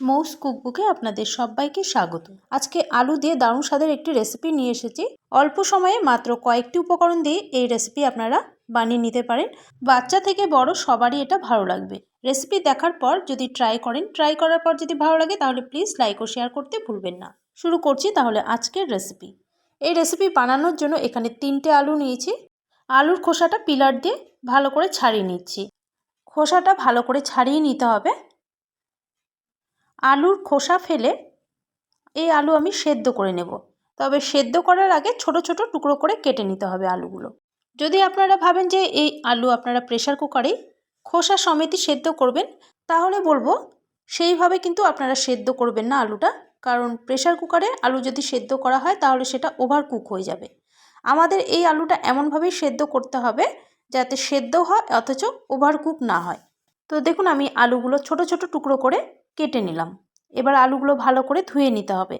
মৌস কুকবুকে আপনাদের সবাইকে স্বাগত। আজকে আলু দিয়ে দারুণ স্বাদের একটি রেসিপি নিয়ে এসেছি। অল্প সময়ে মাত্র কয়েকটি উপকরণ দিয়ে এই রেসিপি আপনারা বানিয়ে নিতে পারেন। বাচ্চা থেকে বড় সবারই এটা ভালো লাগবে। রেসিপি দেখার পর যদি ট্রাই করেন ট্রাই করার পর যদি ভালো লাগে তাহলে প্লিজ লাইক ও শেয়ার করতে ভুলবেন না। শুরু করছি তাহলে আজকের রেসিপি এই রেসিপি বানানোর জন্য এখানে তিনটে আলু নিয়েছি। আলুর খোসাটা পিলার দিয়ে ভালো করে ছাড়িয়ে নিচ্ছি। খোসাটা ভালো করে ছাড়িয়ে নিতে হবে। আলুর খোসা ফেলে এই আলু আমি সেদ্ধ করে নেব। তবে সেদ্ধ করার আগে ছোট ছোট টুকরো করে কেটে নিতে হবে আলুগুলো। যদি আপনারা ভাবেন যে এই আলু আপনারা প্রেশার কুকারেই খোসা সমেতই সেদ্ধ করবেন, তাহলে বলব সেইভাবে কিন্তু আপনারা সেদ্ধ করবেন না আলুটা। কারণ প্রেশার কুকারে আলু যদি সেদ্ধ করা হয়, তাহলে সেটা ওভার কুক হয়ে যাবে। আমাদের এই আলুটা এমনভাবেই সেদ্ধ করতে হবে যাতে সেদ্ধ হয়, অথচ ওভার কুক না হয়। তো দেখুন আমি আলুগুলো ছোট ছোট টুকরো করে কেটে নিলাম। এবার আলুগুলো ভালো করে ধুয়ে নিতে হবে।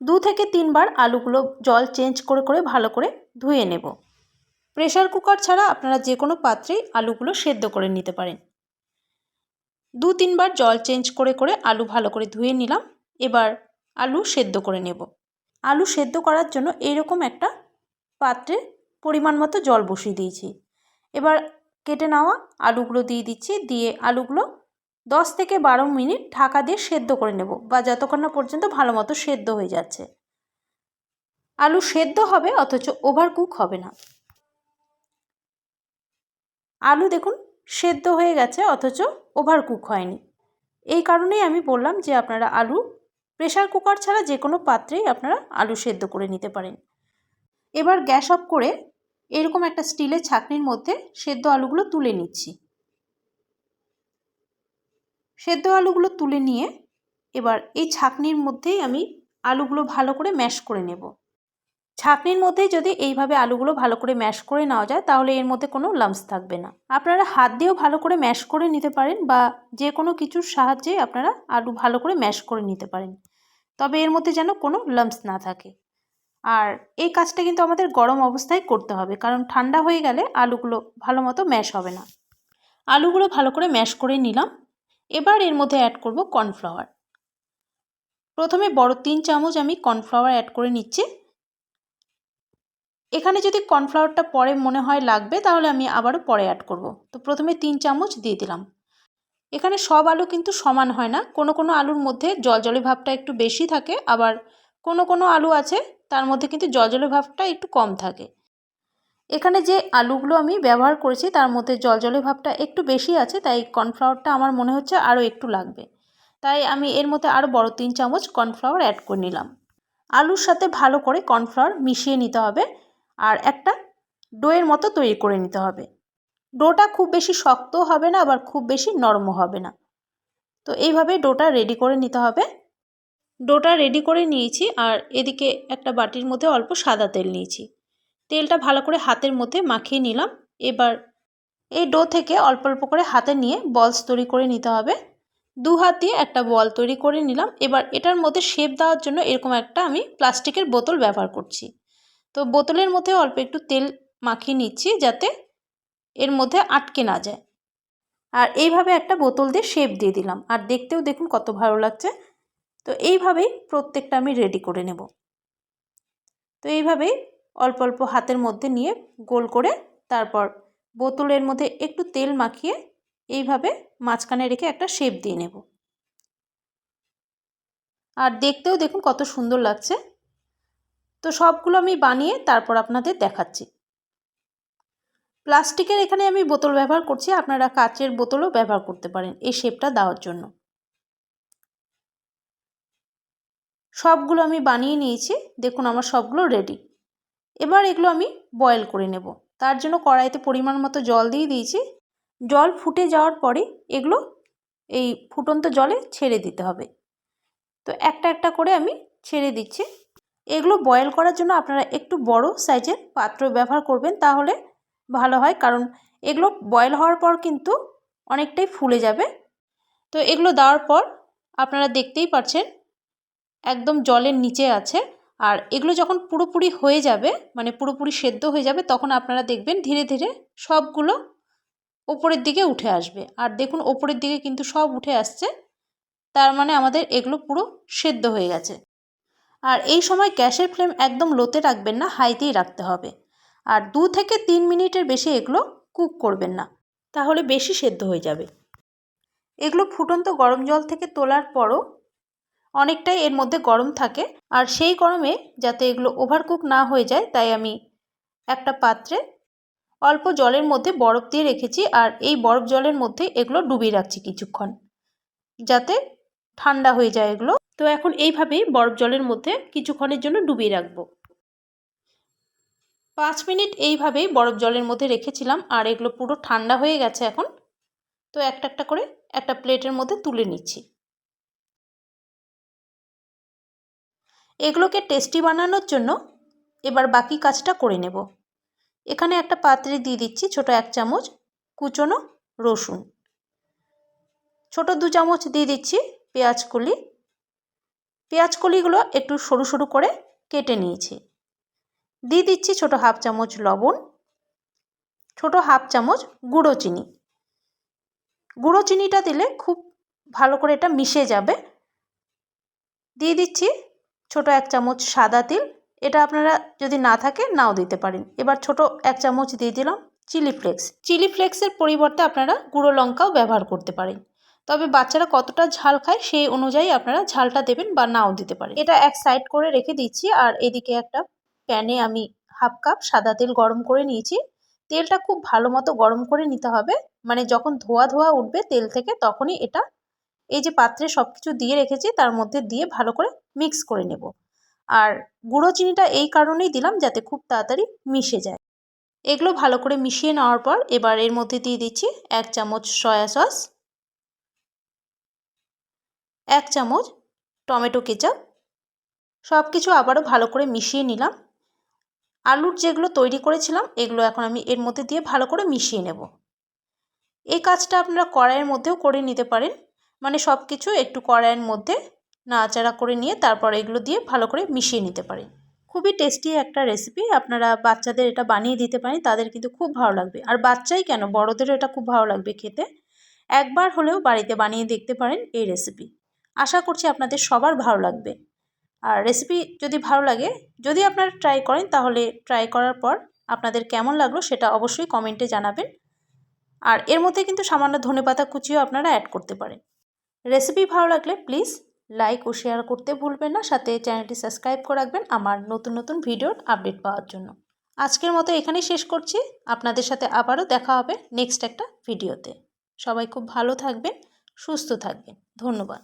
দু থেকে তিনবার আলুগুলো জল চেঞ্জ করে করে ভালো করে ধুয়ে নেব। প্রেশার কুকার ছাড়া আপনারা যে কোনো পাত্রেই আলুগুলো সেদ্ধ করে নিতে পারেন। দু তিনবার জল চেঞ্জ করে করে আলু ভালো করে ধুয়ে নিলাম। এবার আলু সেদ্ধ করে নেব। আলু সেদ্ধ করার জন্য এইরকম একটা পাত্রে পরিমাণ মতো জল বসিয়ে দিয়েছি। এবার কেটে নেওয়া আলুগুলো দিয়ে দিচ্ছি। দিয়ে আলুগুলো দশ থেকে বারো মিনিট ঢাকা দিয়ে সেদ্ধ করে নেব বা যতক্ষণ না পর্যন্ত ভালো মতো সেদ্ধ হয়ে যাচ্ছে। আলু সেদ্ধ হবে, অথচ ওভার কুক হবে না। আলু দেখুন সেদ্ধ হয়ে গেছে, অথচ ওভার কুক হয়নি। এই কারণেই আমি বললাম যে আপনারা আলু প্রেশার কুকার ছাড়া যে কোনো পাত্রেই আপনারা আলু সেদ্ধ করে নিতে পারেন। এবার গ্যাস অফ করে এরকম একটা স্টিলের ছাকনির মধ্যে সেদ্ধ আলুগুলো তুলে নিচ্ছি। সেদ্ধ আলুগুলো তুলে নিয়ে এবার এই ছাকনির মধ্যেই আমি আলুগুলো ভালো করে ম্যাশ করে নেব। ছাকনির মধ্যেই যদি এইভাবে আলুগুলো ভালো করে ম্যাশ করে নেওয়া যায়, তাহলে এর মধ্যে কোনো লামস থাকবে না। আপনারা হাত দিয়েও ভালো করে ম্যাশ করে নিতে পারেন বা যে কোনো কিছুর সাহায্যে আপনারা আলু ভালো করে ম্যাশ করে নিতে পারেন। তবে এর মধ্যে যেন কোনো লামস না থাকে। আর এই কাজটা কিন্তু আমাদের গরম অবস্থায় করতে হবে, কারণ ঠান্ডা হয়ে গেলে আলুগুলো ভালো মতো ম্যাশ হবে না। আলুগুলো ভালো করে ম্যাশ করে নিলাম। এবার এর মধ্যে অ্যাড করব কর্নফ্লাওয়ার প্রথমে বড় তিন চামচ আমি কর্নফ্লাওয়ার অ্যাড করে নিচ্ছি। এখানে যদি কর্নফ্লাওয়ারটা পরে মনে হয় লাগবে, তাহলে আমি আবারও পরে অ্যাড করব। তো প্রথমে তিন চামচ দিয়ে দিলাম। এখানে সব আলু কিন্তু সমান হয় না। কোনো কোনো আলুর মধ্যে জলজলে ভাবটা একটু বেশি থাকে, আবার কোনো কোনো আলু আছে, তার মধ্যে কিন্তু জলজলে ভাবটা একটু কম থাকে। এখানে যে আলুগুলো আমি ব্যবহার করেছি, তার মধ্যে জলজলে ভাবটা একটু বেশি আছে, তাই কর্নফ্লাওয়ারটা আমার মনে হচ্ছে আরও একটু লাগবে। তাই আমি এর মধ্যে আরও বড় তিন চামচ কর্নফ্লাওয়ার অ্যাড করে নিলাম। আলুর সাথে ভালো করে কর্নফ্লাওয়ার মিশিয়ে নিতে হবে আর একটা ডোয়ের মতো তৈরি করে নিতে হবে। ডোটা খুব বেশি শক্তও হবে না, আবার খুব বেশি নরমও হবে না। তো এইভাবে ডোটা রেডি করে নিতে হবে। ডোটা রেডি করে নিয়েছি আর এদিকে একটা বাটির মধ্যে অল্প সাদা তেল নিয়েছি। তেলটা ভালো করে হাতের মধ্যে মাখিয়ে নিলাম। এবার এই ডো থেকে অল্প অল্প করে হাতে নিয়ে বলস তৈরি করে নিতে হবে। দু হাত দিয়ে একটা বল তৈরি করে নিলাম। এবার এটার মধ্যে শেপ দেওয়ার জন্য এরকম একটা আমি প্লাস্টিকের বোতল ব্যবহার করছি। তো বোতলের মধ্যে অল্প একটু তেল মাখিয়ে নিচ্ছি যাতে এর মধ্যে আটকে না যায়। আর এইভাবে একটা বোতল দিয়ে শেপ দিয়ে দিলাম। আর দেখতেও দেখুন কত ভালো লাগছে। তো এইভাবেই প্রত্যেকটা আমি রেডি করে নেব। তো এইভাবেই অল্প অল্প হাতের মধ্যে নিয়ে গোল করে তারপর বোতলের মধ্যে একটু তেল মাখিয়ে এইভাবে মাঝখানে রেখে একটা শেপ দিয়ে নেব। আর দেখতেও দেখুন কত সুন্দর লাগছে। তো সবগুলো আমি বানিয়ে তারপর আপনাদের দেখাচ্ছি। প্লাস্টিকের এখানে আমি বোতল ব্যবহার করছি, আপনারা কাচের বোতলও ব্যবহার করতে পারেন এই শেপটা দেওয়ার জন্য। সবগুলো আমি বানিয়ে নিয়েছি, দেখুন আমার সবগুলো রেডি এবার এগুলো আমি বয়েল করে নেব। তার জন্য কড়াইতে পরিমাণ মতো জল দিয়ে দিয়েছি। জল ফুটে যাওয়ার পরে এগুলো এই ফুটন্ত জলে ছেড়ে দিতে হবে। তো একটা একটা করে আমি ছেড়ে দিচ্ছি। এগুলো বয়েল করার জন্য আপনারা একটু বড় সাইজের পাত্র ব্যবহার করবেন তাহলে ভালো হয়। কারণ এগুলো বয়েল হওয়ার পর কিন্তু অনেকটাই ফুলে যাবে। তো এগুলো দেওয়ার পর আপনারা দেখতেই পাচ্ছেন, একদম জলের নিচে আছে। আর এগুলো যখন পুরোপুরি হয়ে যাবে মানে পুরোপুরি সেদ্ধ হয়ে যাবে, তখন আপনারা দেখবেন ধীরে ধীরে সবগুলো ওপরের দিকে উঠে আসবে। আর দেখুন ওপরের দিকে কিন্তু সব উঠে আসছে, তার মানে আমাদের এগুলো পুরো সেদ্ধ হয়ে গেছে। আর এই সময় গ্যাসের ফ্লেম একদম লোতে রাখবেন না, হাইতেই রাখতে হবে। আর দু থেকে তিন মিনিটের বেশি এগুলো কুক করবেন না, তাহলে বেশি সেদ্ধ হয়ে যাবে। এগুলো ফুটন্ত গরম জল থেকে তোলার পরও অনেকটাই এর মধ্যে গরম থাকে। আর সেই গরমে যাতে এগুলো ওভারকুক না হয়ে যায়, তাই আমি একটা পাত্রে অল্প জলের মধ্যে বরফ দিয়ে রেখেছি আর এই বরফ জলের মধ্যে এগুলো ডুবিয়ে রাখছি কিছুক্ষণ, যাতে ঠান্ডা হয়ে যায় এগুলো। তো এখন এইভাবেই বরফ জলের মধ্যে কিছুক্ষণের জন্য ডুবিয়ে রাখব। পাঁচ মিনিট এইভাবেই বরফ জলের মধ্যে রেখেছিলাম আর এগুলো পুরো ঠান্ডা হয়ে গেছে এখন। তো একটা একটা করে একটা প্লেটের মধ্যে তুলে নিচ্ছি। এগুলোকে টেস্টি বানানোর জন্য এবার বাকি কাজটা করে নেব। এখানে একটা পাত্রে দিয়ে দিচ্ছি ছোট এক চামচ কুচনো রসুন। ছোট দু চামচ দিয়ে দিচ্ছি পেঁয়াজ কলি। পেঁয়াজ কলিগুলো একটু সরু সরু করে কেটে নিয়েছি। দিয়ে দিচ্ছি ছোট হাফ চামচ লবণ, ছোট হাফ চামচ গুঁড়ো চিনি। গুঁড়ো চিনিটা দিলে খুব ভালো করে এটা মিশে যাবে। দিয়ে দিচ্ছি ছোট এক চামচ সাদা তিল, এটা আপনারা যদি না থাকে নাও দিতে পারেন। এবার ছোট এক চামচ দিয়ে দিলাম চিলি ফ্লেক্স। চিলি ফ্লেক্সের পরিবর্তে আপনারা গুঁড়ো লঙ্কাও ব্যবহার করতে পারেন। তবে বাচ্চারা কতটা ঝাল খায় সেই অনুযায়ী আপনারা ঝালটা দেবেন বা নাও দিতে পারেন। এটা এক সাইড করে রেখে দিচ্ছি আর এদিকে একটা প্যানে আমি হাফ কাপ সাদা তেল গরম করে নিয়েছি। তেলটা খুব ভালো মতো গরম করে নিতে হবে। মানে যখন ধোয়া ধোয়া উঠবে তেল থেকে তখনই এটা এই যে পাত্রে সব কিছু দিয়ে রেখেছি, তার মধ্যে দিয়ে ভালো করে মিক্স করে নেব। আর গুঁড়ো চিনিটা এই কারণেই দিলাম যাতে খুব তাড়াতাড়ি মিশে যায়। এগুলো ভালো করে মিশিয়ে নেওয়ার পর এবার এর মধ্যে দিয়ে দিচ্ছি এক চামচ সয়া সস এক চামচ টমেটো কেচাপ সব কিছু আবারও ভালো করে মিশিয়ে নিলাম। আলুর যেগুলো তৈরি করেছিলাম, এগুলো এখন আমি এর মধ্যে দিয়ে ভালো করে মিশিয়ে নেব। এই কাজটা আপনারা কড়াইয়ের মধ্যেও করে নিতে পারেন। মানে সব কিছু একটু কড়াইয়ের মধ্যে নাড়াচাড়া করে নিয়ে তারপর এগুলো দিয়ে ভালো করে মিশিয়ে নিতে পারেন খুবই টেস্টি একটা রেসিপি আপনারা বাচ্চাদের এটা বানিয়ে দিতে পারেন, তাদের কিন্তু খুব ভালো লাগবে। আর বাচ্চাই কেন? বড়োদেরও এটা খুব ভালো লাগবে খেতে। একবার হলেও বাড়িতে বানিয়ে দেখতে পারেন এই রেসিপি আশা করছি আপনাদের সবার ভালো লাগবে। আর রেসিপি যদি ভালো লাগে, যদি আপনারা ট্রাই করেন, তাহলে ট্রাই করার পর আপনাদের কেমন লাগল সেটা অবশ্যই কমেন্টে জানাবেন। আর এর মধ্যে কিন্তু সামান্য ধনে পাতা কুচিও আপনারা অ্যাড করতে পারেন। রেসিপি ভালো লাগলে প্লিজ লাইক ও শেয়ার করতে ভুলবেন না। সাথে চ্যানেলটি সাবস্ক্রাইব করে রাখবেন আমার নতুন নতুন ভিডিওর আপডেট পাওয়ার জন্য। আজকের মতো এখানেই শেষ করছি। আপনাদের সাথে আবারও দেখা হবে নেক্সট একটা ভিডিওতে। সবাই খুব ভালো থাকবেন, সুস্থ থাকবেন। ধন্যবাদ।